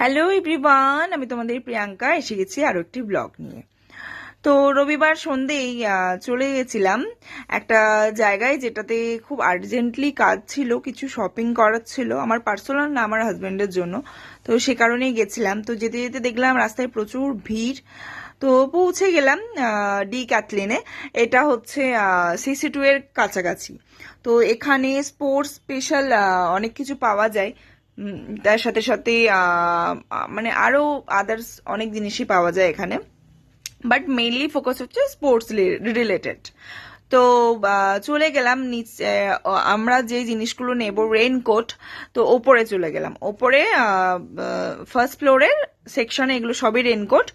Hello everyone আমি তোমাদের প্রিয়াঙ্কা, এসে গেছি আরও একটি ব্লগ নিয়ে। তো রবিবার সন্ধেই চলে গেছিলাম একটা জায়গায় যেটাতে খুব আর্জেন্টলি কাজ ছিল, কিছু শপিং করার ছিল, আমার পার্সোনাল না, আমার হাজবেন্ডের জন্য। তো সে কারণেই গেছিলাম। তো যেতে যেতে দেখলাম রাস্তায় প্রচুর ভিড়। তো পৌঁছে গেলাম ডি ক্যাথলিনে এটা হচ্ছে সিসি টু এর কাছাকাছি। তো এখানে স্পোর্টস স্পেশাল অনেক কিছু পাওয়া যায়। তার সাথে সাথে মানে আরও আদার্স অনেক জিনিসই পাওয়া যায় এখানে। বাট মেইনলি ফোকাস হচ্ছে স্পোর্টস রিলেটেড তো চলে গেলাম নিচে আমরা যে জিনিসগুলো নেব রেইনকোট তো ওপরে চলে গেলাম। ওপরে ফার্স্ট ফ্লোরের সেকশনে এগুলো সবই রেনকোট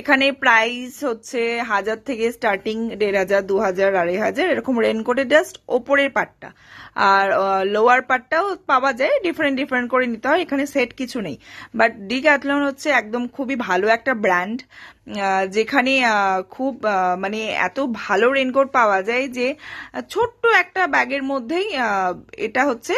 এখানে প্রাইস হচ্ছে হাজার থেকে স্টার্টিং দেড় হাজার, দু হাজার, আড়াই হাজার, এরকম রেনকোটের জাস্ট ওপরের পার্টটা আর লোয়ার পার্টটাও পাওয়া যায় ডিফারেন্ট ডিফারেন্ট করে নিতে হয়, এখানে সেট কিছু নেই। বাট ডি ক্যাথলন হচ্ছে একদম খুবই ভালো একটা ব্র্যান্ড যেখানে খুব মানে এত ভালো রেনকোট পাওয়া যায় যে, ছোট্ট একটা ব্যাগের মধ্যেই এটা হচ্ছে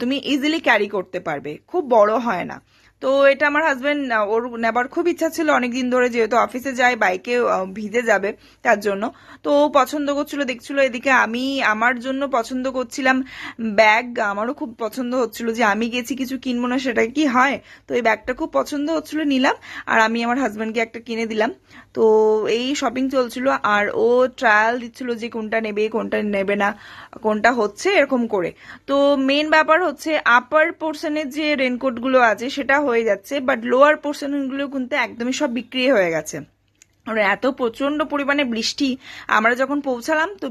তুমি ইজিলি ক্যারি করতে পারবে। খুব বড় হয় না। তো এটা আমার হাজবেন্ড ওর নেবার খুব ইচ্ছা ছিল অনেকদিন ধরে যেহেতু অফিসে যায় বাইকে ভিজে যাবে তার জন্য। তো ও পছন্দ করছিল, দেখছিল এদিকে আমি আমার জন্য পছন্দ করছিলাম ব্যাগ আমারও খুব পছন্দ হচ্ছিল যে আমি গেছি কিছু কিনবো না, সেটা কি হয়? তো এই ব্যাগটা খুব পছন্দ হচ্ছিল, নিলাম আর আমি আমার হাজবেন্ডকে একটা কিনে দিলাম। তো এই শপিং চলছিল আর ও ট্রায়াল দিচ্ছিল যে কোনটা নেবে কোনটা নেবে না, কোনটা হচ্ছে, এরকম করে। তো মেন ব্যাপার হচ্ছে আপার পোর্শনের যে রেনকোটগুলো আছে, সেটা হয়ে যাচ্ছে বাট লোয়ার পোর্শনগুলো কিন্তু একদমই সব বিক্রি হয়ে গেছে। আর এত প্রচণ্ড পরিমাণে বৃষ্টি আমরা যখন পৌঁছালাম, তো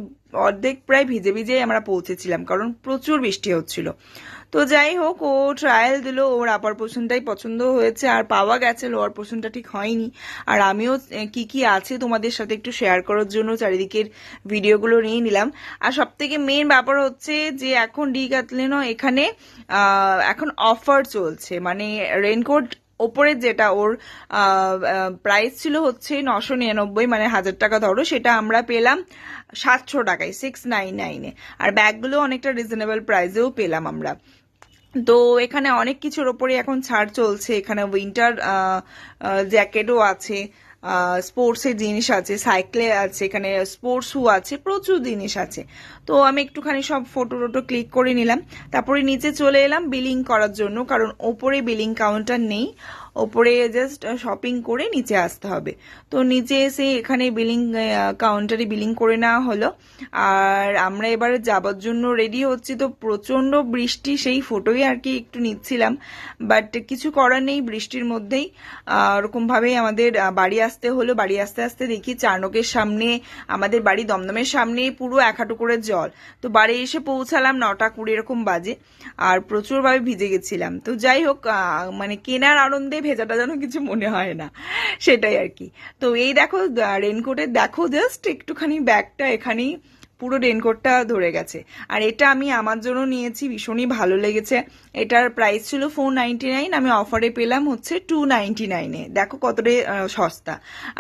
অর্ধেক প্রায় ভিজে ভিজে আমরা পৌঁছেছিলাম, কারণ প্রচুর বৃষ্টি হচ্ছিল। তো যাই হোক, ও ট্রায়াল দিল, ওর আপার পোর্শনটাই পছন্দ হয়েছে, আর পাওয়া গেছে লোয়ার পোর্শনটা ঠিক হয়নি। আর আমিও কি কি আছে তোমাদের সাথে একটু শেয়ার করার জন্য চারিদিকের ভিডিওগুলো নিয়ে নিলাম। আর সব থেকে মেন ব্যাপার হচ্ছে যে এখন ডি ক্যাথলিনও এখানে এখন অফার চলছে মানে রেনকোট ওপরের যেটা ওর প্রাইস ছিল হচ্ছে নশো নিরানব্বই মানে হাজার টাকা ধরো, সেটা আমরা পেলাম সাতশো টাকায় সিক্স নাইন নাইনে আর ব্যাগগুলো অনেকটা রিজনেবল প্রাইসেও পেলাম আমরা। তো এখানে অনেক কিছুর ওপরে এখন ছাড় চলছে। এখানে উইন্টার জ্যাকেটও আছে। স্পোর্টসের জিনিস আছে সাইকেলে আছে, এখানে স্পোর্টস শু আছে, প্রচুর জিনিস আছে। তো আমি একটুখানি সব ফটো টোটো ক্লিক করে নিলাম। তারপরে নিচে চলে এলাম বিলিং করার জন্য, কারণ ওপরে বিলিং কাউন্টার নেই। ওপরে জাস্ট শপিং করে নিচে আসতে হবে। তো নিচে এসে এখানে বিলিং কাউন্টারে বিলিং করে নেওয়া হলো। আর আমরা এবারে যাবার জন্য রেডি হচ্ছি। তো প্রচণ্ড বৃষ্টি, সেই ফটোই আর কি একটু নিচ্ছিলাম। বাট কিছু করার নেই বৃষ্টির মধ্যেই। ওরকমভাবেই আমাদের বাড়ি আসতে হলো। বাড়ি আসতে আসতে দেখি চারনকের সামনে, আমাদের বাড়ি দমদমের সামনে পুরো এক করে জল। তো বাড়ি এসে পৌঁছালাম নটা কুড়ি এরকম বাজে। আর প্রচুরভাবে ভিজে গেছিলাম। তো যাই হোক মানে কেনার আনন্দে ভেজাটা যেন কিছু মনে হয় না। সেটাই আর কি। তো এই দেখো রেনকোটের দেখো জাস্ট একটুখানি ব্যাগটা এখানেই পুরো রেনকোটটা ধরে গেছে। আর এটা আমি আমার জন্য নিয়েছি, ভীষণই ভালো লেগেছে। এটার প্রাইস ছিল ফোর নাইন আমি অফারে পেলাম হচ্ছে টু নাইনটি নাইনে দেখো কতটা সস্তা।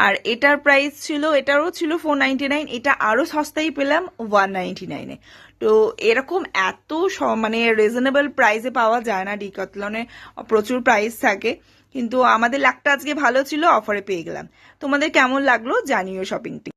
আর এটার প্রাইস ছিল, এটারও ছিল ফোর নাইন এটা আরও সস্তায় পেলাম ওয়ান নাইনটি নাইনে তো এরকম এত মানে রিজনেবল প্রাইসে পাওয়া যায় না ডিকথলনে প্রচুর প্রাইস থাকে। কিন্তু আমাদের লাকটা আজকে ভালো ছিল অফারে পেয়ে গেলাম। তোমাদের কেমন লাগল জানিও শপিংটি